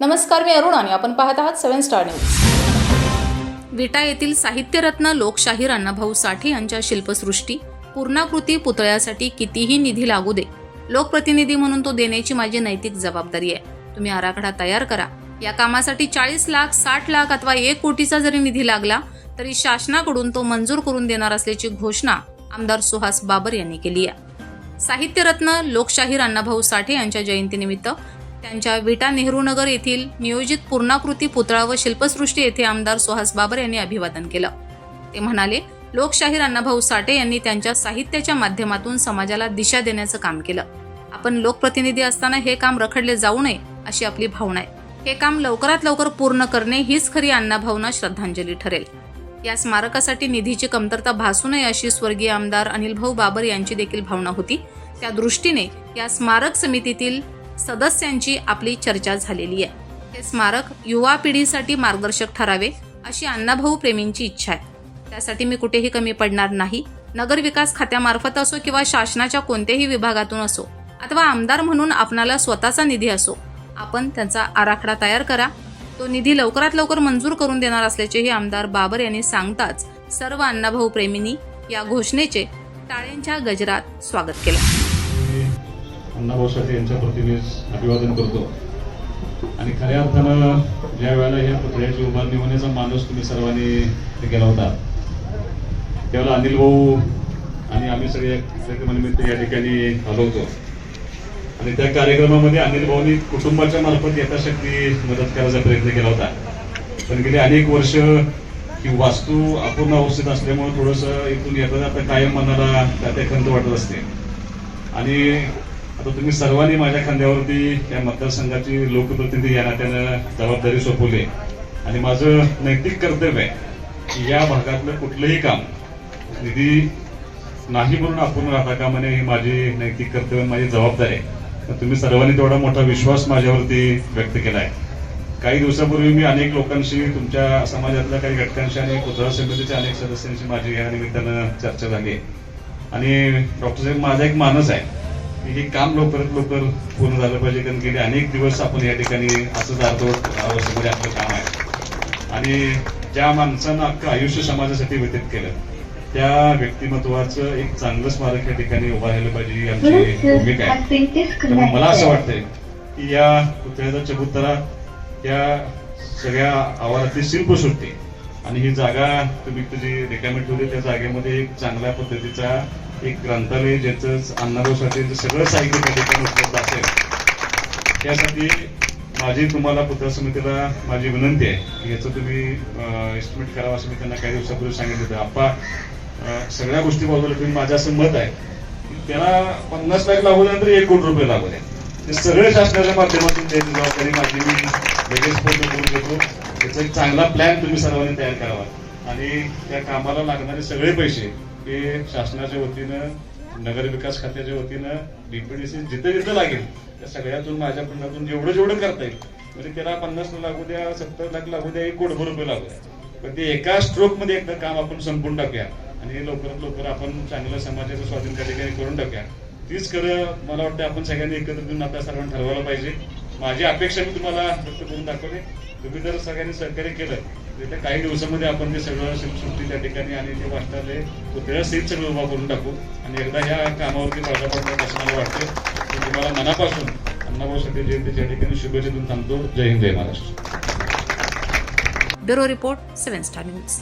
नमस्कार मी अरुण आणि आपण पाहत आहात सेव्हन स्टार न्यूज. विटा येथील साहित्यरत्न लोकशाहीर अण्णाभाऊ साठे यांच्या शिल्पसृष्टी पूर्णाकृती पुतळ्यासाठी कितीही निधी लागू दे. लोकप्रतिनिधी म्हणून तो देण्याची माझी नैतिक जबाबदारी आहे. तुम्ही आराखडा तयार करा. या कामासाठी चाळीस लाख साठ लाख अथवा एक कोटीचा जरी निधी लागला तरी शासनाकडून तो मंजूर करून देणार असल्याची घोषणा आमदार सुहास बाबर यांनी केली आहे. साहित्यरत्न लोकशाहीर अण्णाभाऊ साठे यांच्या जयंतीनिमित्त त्यांच्या विटा नेहरूनगर येथील नियोजित पूर्णाकृती पुतळा व शिल्पसृष्टी येथे आमदार सुहास बाबर यांनी अभिवादन केलं. ते म्हणाले लोकशाहीर अण्णाभाऊ साठे यांनी त्यांच्या साहित्याच्या माध्यमातून समाजाला दिशा देण्याचं काम केलं. आपण लोकप्रतिनिधी असताना हे काम रखडले जाऊ नये अशी आपली भावना आहे. हे काम लवकरात लवकर पूर्ण करणे हीच खरी अण्णाभाऊंना श्रद्धांजली ठरेल. या स्मारकासाठी निधीची कमतरता भासू नये अशी स्वर्गीय आमदार अनिलभाऊ बाबर यांची देखील भावना होती. त्या दृष्टीने या स्मारक समितीतील सदस्यांची आपली चर्चा झालेली आहे. हे स्मारक युवा पिढीसाठी मार्गदर्शक ठरावे अशी अण्णाभाऊ प्रेमींची इच्छा आहे. त्यासाठी मी कुठेही कमी पडणार नाही. नगर विकास खात्यामार्फत असो किंवा शासनाच्या कोणत्याही विभागातून असो अथवा आमदार म्हणून आपणाला स्वतःचा निधी असो आपण त्यांचा आराखडा तयार करा. तो निधी लवकरात लवकर मंजूर करून देणार असल्याचेही आमदार बाबर यांनी सांगताच सर्व अण्णाभाऊ प्रेमींनी या घोषणेचे टाळ्यांच्या गजरात स्वागत केलं. अण्णाभाऊ साठे यांच्या प्रतिमेस अभिवादन करतो. आणि खऱ्या अर्थानं ज्या वेळेला या पुतळ्याची उभारणी होण्याचा माणूस तुम्ही सर्वांनी केला होता त्यावेळेला अनिल भाऊ आणि आम्ही सगळे कार्यक्रमानिमित्त या ठिकाणी आलो होतो. आणि त्या कार्यक्रमामध्ये अनिल भाऊनी कुटुंबाच्या मार्फत यथाशक्ती मदत करायचा प्रयत्न केला होता. पण गेली अनेक वर्ष ही वास्तू अपूर्ण अवस्थेत असल्यामुळे थोडंसं इथून येता जाता कायम मनाला त्या खंत वाटत असते. आणि तर तुम्ही सर्वांनी माझ्या खांद्यावरती या मतदारसंघाची लोकप्रतिनिधी या नात्यानं जबाबदारी सोपवली. आणि माझं नैतिक कर्तव्य आहे की या भागातलं कुठलंही काम निधी नाही म्हणून आपण राहता का म्हणे ही माझी नैतिक कर्तव्य माझी जबाबदारी आहे. तर तुम्ही सर्वांनी तेवढा मोठा विश्वास माझ्यावरती व्यक्त केला आहे. काही दिवसापूर्वी मी अनेक लोकांशी तुमच्या समाजातल्या काही घटकांशी आणि पुतळा समितीच्या अनेक सदस्यांशी माझी या निमित्तानं चर्चा झाली आणि डॉक्टर साहेब माझा एक मानस आहे. हे काम लवकरात लवकर पूर्ण झालं पाहिजे कारण गेले अनेक दिवस आपण या ठिकाणी असंच अर्धवट अवस्थेमध्ये आपलं काम आहे आणि ज्या माणसानं अख्खं आयुष्य समाजासाठी व्यतीत केलं त्या व्यक्तिमत्वाचं एक चांगलं स्मारक या ठिकाणी उभं राहिलं पाहिजे ही आमची भूमिका आहे त्यामुळे मला असं. वाटतंय की या पुतळ्याचा चबुतरा या सगळ्या आवारातली शिल्पसृष्टी आणि ही जागा तुम्ही तुझी रिकामी ठेवली त्या जागेमध्ये एक चांगल्या पद्धतीचा एक ग्रंथालय ज्याचं अण्णाभाऊसाठी सगळं साहित्य त्या ठिकाणी उपलब्ध असेल. त्यासाठी माझी तुम्हाला पुतळा समितीला माझी विनंती आहे. की याचं तुम्ही एस्टिमेट करावं असं मी त्यांना काही दिवसापूर्वी सांगितलं होतं. आप्पा सगळ्या गोष्टी बाजूला तुम्ही माझं असं मत आहे त्याला पन्नास लाख लागू नंतर एक कोटी रुपये लागू द्या. ते सगळे शासनाच्या माध्यमातून त्याची जबाबदारी माझी मी लगेच पूर्ण करून देतो त्याचा एक चांगला प्लॅन तुम्ही सर्वांनी तयार करावा. आणि त्या कामाला लागणारे सगळे पैसे हे शासनाच्या वतीनं नगर विकास खात्याच्या वतीनं डीपीडीसी जिथं जिथं लागेल त्या सगळ्यातून माझ्या फंडातून जेवढं जेवढं करता येईल. म्हणजे त्याला पन्नास लागू द्या सत्तर लाख लागू द्या एक कोटभर रुपये लागू द्या. पण ते एका स्ट्रोकमध्ये एकदा काम आपण संपून टाकूया आणि लवकरात लवकर आपण चांगलं समाजाचं स्वाधीन त्या ठिकाणी करून टाकूया. तीच खरं मला वाटतं आपण सगळ्यांनी एकत्र येऊन आता सर्वांनी ठरवायला पाहिजे. माझी अपेक्षा मी तुम्हाला व्यक्त करून दाखवली तुम्ही जर सगळ्यांनी सहकार्य केलं तर काही दिवसामध्ये आपण ते सगळं सुट्टी त्या ठिकाणी आणि ते वाचनालय पुतळ्या सहित सगळं उभा करून टाकू. आणि एकदा ह्या कामावरती पडला पडणार असं मला वाटतं की तुम्हाला मनापासून अण्णाभाऊ साठे जयंतीच्या ठिकाणी शुभेच्छा देऊन थांबतो. जय हिंद जय Maharashtra. Bureau report seven star news.